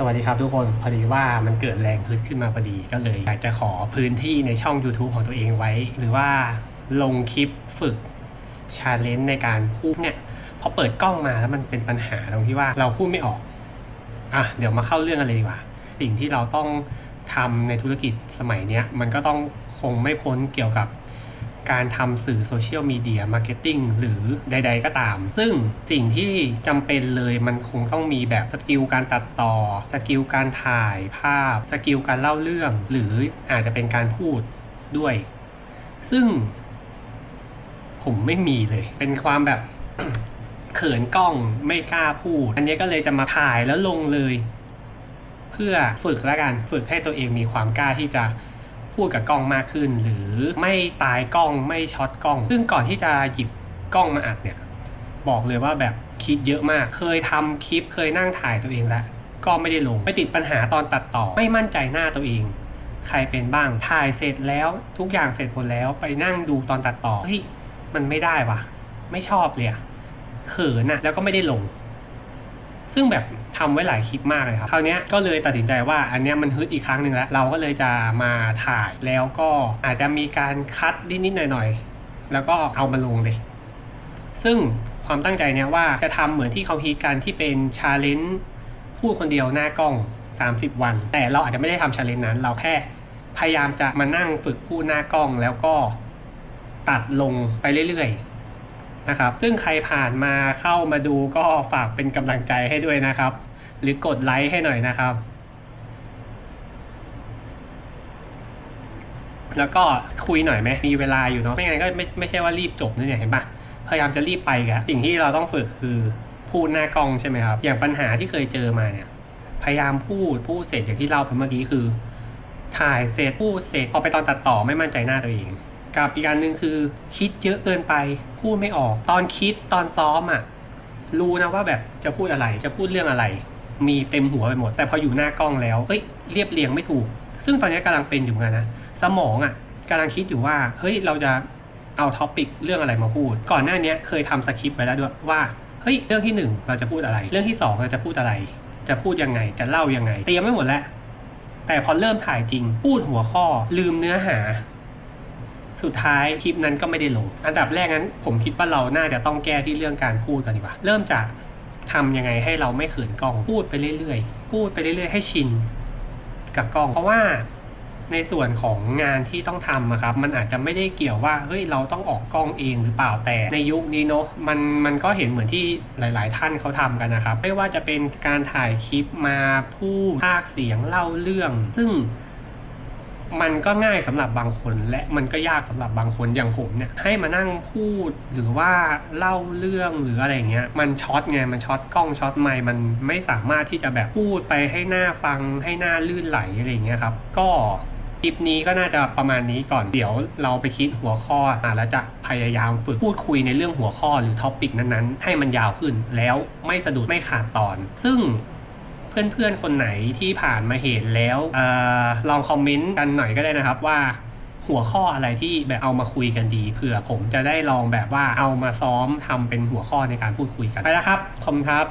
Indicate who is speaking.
Speaker 1: สวัสดีครับทุกคนพอดีว่ามันเกิดแรงฮึดขึ้นมาพอดีก็เลยอยากจะขอพื้นที่ในช่อง YouTube ของตัวเองไว้ หรือว่าลงคลิปฝึกชาเลนจ์ในการพูดเนี่ยพอเปิดกล้องมาแล้วมันเป็นปัญหาตรงที่ว่าเราพูดไม่ออกอะเดี๋ยวมาเข้าเรื่องกันเลยดีกว่า สิ่งที่เราต้องทำในธุรกิจสมัยเนี้ยมันก็ต้องคงไม่พ้นเกี่ยวกับ การทำสื่อโซเชียลมีเดียมาร์เก็ตติ้งหรือใด ๆ ก็ตาม ซึ่งสิ่งที่จำเป็นเลยมันคงต้องมีแบบสกิลการตัดต่อ สกิลการถ่ายภาพ สกิลการเล่าเรื่อง หรืออาจจะเป็นการพูดด้วย ซึ่ง ผมไม่มีเลย เป็นความแบบ เขินกล้องไม่กล้าพูด อันนี้ก็เลยจะมาถ่ายแล้วลงเลย เพื่อฝึกแล้วกัน ฝึกให้ตัวเองมีความกล้าที่จะ พูดกับกล้องมากขึ้น หรือไม่ตายกล้องไม่ช็อตกล้อง ซึ่งก่อนที่จะหยิบกล้องมาอัดเนี่ย บอกเลยว่าแบบคิดเยอะมาก เคยทำคลิปเคยนั่งถ่ายตัวเองแล้วก็ไม่ได้ลงไปติดปัญหาตอนตัดต่อ ไม่มั่นใจหน้าตัวเอง ใครเป็นบ้างถ่ายเสร็จแล้วทุกอย่างเสร็จหมดแล้วไปนั่งดูตอนตัดต่อเฮ้ยมันไม่ได้วะไม่ชอบเลยอะเขินอะแล้วก็ไม่ได้ลง ซึ่งแบบ ทำไว้หลายคลิปมากเลยครับคราวเนี้ยก็เลยตัดสินใจว่าอันเนี้ยมันฮึดอีกครั้งหนึ่งแล้วเราก็เลยจะมาถ่ายแล้วก็อาจจะมีการคัดนิดๆหน่อยๆแล้วก็เอามาลงเลย ซึ่งความตั้งใจเนี้ยว่าจะทำเหมือนที่เขาฮีกันที่เป็นชาเลนจ์พูดคนเดียวหน้ากล้อง 30 วัน แต่เราอาจจะไม่ได้ทำชาเลนจ์นั้น เราแค่พยายามจะมานั่งฝึกพูดหน้ากล้องแล้วก็ตัดลงไปเรื่อยๆนะครับ ซึ่งใครผ่านมาเข้ามาดูก็ฝากเป็นกำลังใจให้ด้วยนะครับ หรือกดไลค์ให้หน่อยนะครับ แล้วก็คุยหน่อยไหมมีเวลาอยู่เนาะไม่งั้นก็ไม่ไม่ใช่ว่ารีบจบนะเนี่ยเห็นปะพยายามจะรีบไปกันสิ่งที่เราต้องฝึกคือพูดหน้ากล้องใช่ไหมครับ อย่างปัญหาที่เคยเจอมาเนี่ย พยายามพูดพูดเสร็จอย่างที่เล่าไปเมื่อกี้คือ ถ่ายเสร็จพูดเสร็จพอไปตอนตัดต่อไม่มั่นใจหน้าตัวเอง กับอีกอันหนึ่งคือ คิดเยอะเกินไป พูดไม่ออก ตอนคิดตอนซ้อมอะรู้นะว่าแบบจะพูดอะไรจะพูดเรื่องอะไร มีเต็มหัวไปหมด แต่พออยู่หน้ากล้องแล้วเฮ้ยเรียบเรียงไม่ถูก ซึ่งตอนนี้กำลังเป็นอยู่นกันนะสมองอะกำลังคิดอยู่ว่าเฮ้ยเราจะเอาท็อปิกเรื่องอะไรมาพูด ก่อนหน้านี้เคยทำสคริปต์ไว้แล้วด้วยว่าเฮ้ยเรื่องที่หนึ่งเราจะพูดอะไร เรื่องที่สองเราจะพูดอะไร จะพูดยังไงจะเล่ายังไงเตรียมไม่หมดแล้วแต่พอเริ่มถ่ายจริง พูดหัวข้อ ลืมเนื้อหา สุดท้ายคลิปนั้นก็ไม่ได้ลง อันดับแรกนั้น ผมคิดว่าเราน่าจะต้องแก้ที่เรื่องการพูดกันดีกว่า เริ่มจาก ทำยังไงให้เราไม่เขินกล้อง พูดไปเรื่อยๆ พูดไปเรื่อยๆ ให้ชินกับกล้อง เพราะว่าในส่วนของงานที่ต้องทำอะครับ มันอาจจะไม่ได้เกี่ยวว่าเฮ้ยเราต้องออกกล้องเองหรือเปล่าแต่ในยุคนี้เนาะมันมันก็เห็นเหมือนที่หลาย ๆ ท่านเขาทำกันนะครับ ไม่ว่าจะเป็นการถ่ายคลิปมาพูดภาคเสียงเล่าเรื่อง ซึ่ง มันก็ง่ายสำหรับบางคน และมันก็ยากสำหรับบางคนอย่างผมเนี่ยให้มานั่งพูดหรือว่าเล่าเรื่องหรืออะไรเงี้ยมันช็อตไงมันช็อตกล้องช็อตไมค์มันไม่สามารถที่จะแบบพูดไปให้หน้าฟังให้หน้าลื่นไหลอะไรเงี้ยครับก็คลิปนี้ก็น่าจะประมาณนี้ก่อนเดี๋ยวเราไปคิดหัวข้ออะแล้วจะพยายามฝึกพูดคุยในเรื่องหัวข้อหรือท็อปิกนั้นๆ ให้มันยาวขึ้นแล้วไม่สะดุดไม่ขาดตอน ซึ่ง เพื่อนๆ คนไหนที่ผ่านมาเห็นแล้วอลองคอมเมนต์กันหน่อยก็ได้นะครับว่าหัวข้ออะไรที่แบบเอามาคุยกันดีเผื่อผมจะได้ลองแบบว่าเอามาซ้อมทำเป็นหัวข้อในการพูดคุยกันไปแล้วครับขอบคุณครับ